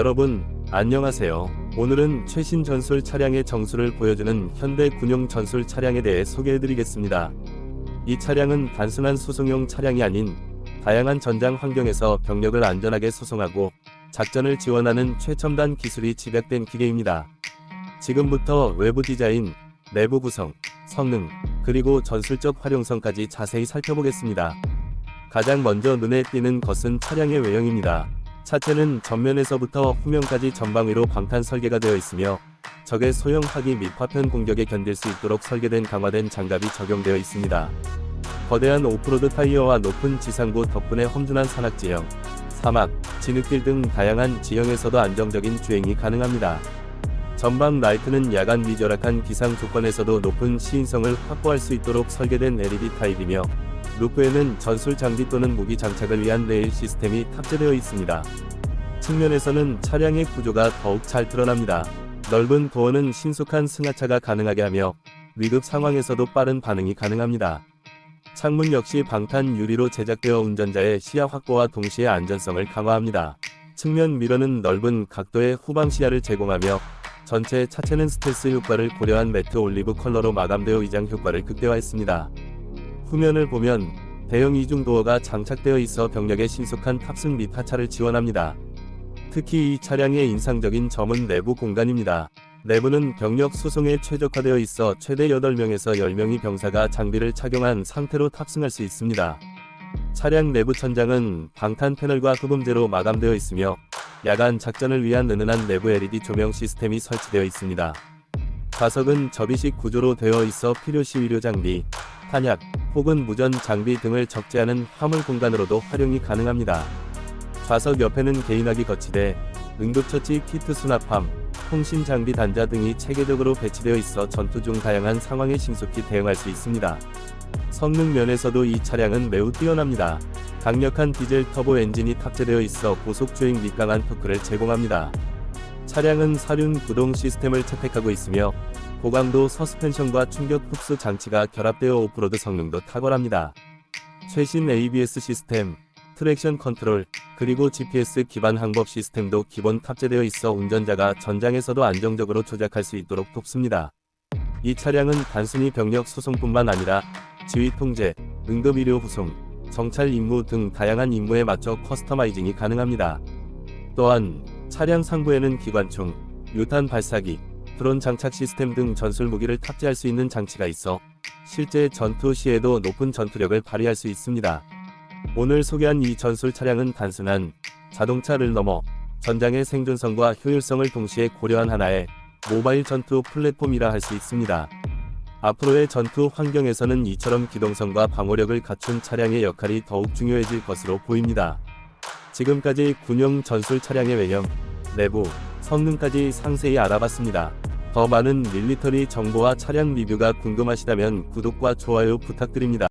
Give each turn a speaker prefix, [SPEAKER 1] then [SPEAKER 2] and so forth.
[SPEAKER 1] 여러분, 안녕하세요. 오늘은 최신 전술 차량의 정수를 보여주는 현대 군용 전술 차량에 대해 소개해드리겠습니다. 이 차량은 단순한 수송용 차량이 아닌 다양한 전장 환경에서 병력을 안전하게 수송하고 작전을 지원하는 최첨단 기술이 집약된 기계입니다. 지금부터 외부 디자인, 내부 구성, 성능, 그리고 전술적 활용성까지 자세히 살펴보겠습니다. 가장 먼저 눈에 띄는 것은 차량의 외형입니다. 차체는 전면에서부터 후면까지 전방위로 방탄 설계가 되어 있으며 적의 소형 화기 및 화편 공격에 견딜 수 있도록 설계된 강화된 장갑이 적용되어 있습니다. 거대한 오프로드 타이어와 높은 지상고 덕분에 험준한 산악지형, 사막, 진흙길 등 다양한 지형에서도 안정적인 주행이 가능합니다. 전방 라이트는 야간 및 열악한 기상 조건에서도 높은 시인성을 확보할 수 있도록 설계된 LED 타입이며 루프에는 전술 장비 또는 무기 장착을 위한 레일 시스템이 탑재되어 있습니다. 측면에서는 차량의 구조가 더욱 잘 드러납니다. 넓은 도어는 신속한 승하차가 가능하게 하며 위급 상황에서도 빠른 반응이 가능합니다. 창문 역시 방탄 유리로 제작되어 운전자의 시야 확보와 동시에 안전성을 강화합니다. 측면 미러는 넓은 각도의 후방 시야를 제공하며 전체 차체는 스텔스 효과를 고려한 매트 올리브 컬러로 마감되어 위장 효과를 극대화했습니다. 후면을 보면 대형 이중 도어가 장착되어 있어 병력의 신속한 탑승 및 하차를 지원합니다. 특히 이 차량의 인상적인 점은 내부 공간입니다. 내부는 병력 수송에 최적화되어 있어 최대 8명에서 10명의 병사가 장비를 착용한 상태로 탑승할 수 있습니다. 차량 내부 천장은 방탄 패널과 흡음재로 마감되어 있으며 야간 작전을 위한 은은한 내부 LED 조명 시스템이 설치되어 있습니다. 좌석은 접이식 구조로 되어 있어 필요시 의료 장비, 탄약, 혹은 무전 장비 등을 적재하는 화물 공간으로도 활용이 가능합니다. 좌석 옆에는 개인화기 거치대, 응급처치 키트 수납함, 통신 장비 단자 등이 체계적으로 배치되어 있어 전투 중 다양한 상황에 신속히 대응할 수 있습니다. 성능 면에서도 이 차량은 매우 뛰어납니다. 강력한 디젤 터보 엔진이 탑재되어 있어 고속 주행 및 강한 토크를 제공합니다. 차량은 사륜 구동 시스템을 채택하고 있으며 고강도 서스펜션과 충격 흡수 장치가 결합되어 오프로드 성능도 탁월합니다. 최신 ABS 시스템, 트랙션 컨트롤, 그리고 GPS 기반 항법 시스템도 기본 탑재되어 있어 운전자가 전장에서도 안정적으로 조작할 수 있도록 돕습니다. 이 차량은 단순히 병력 수송뿐만 아니라 지휘 통제, 응급 의료 후송, 정찰 임무 등 다양한 임무에 맞춰 커스터마이징이 가능합니다. 또한 차량 상부에는 기관총, 유탄 발사기, 드론 장착 시스템 등 전술 무기를 탑재할 수 있는 장치가 있어 실제 전투 시에도 높은 전투력을 발휘할 수 있습니다. 오늘 소개한 이 전술 차량은 단순한 자동차를 넘어 전장의 생존성과 효율성을 동시에 고려한 하나의 모바일 전투 플랫폼이라 할 수 있습니다. 앞으로의 전투 환경에서는 이처럼 기동성과 방어력을 갖춘 차량의 역할이 더욱 중요해질 것으로 보입니다. 지금까지 군용 전술 차량의 외형, 내부, 성능까지 상세히 알아봤습니다. 더 많은 밀리터리 정보와 차량 리뷰가 궁금하시다면 구독과 좋아요 부탁드립니다.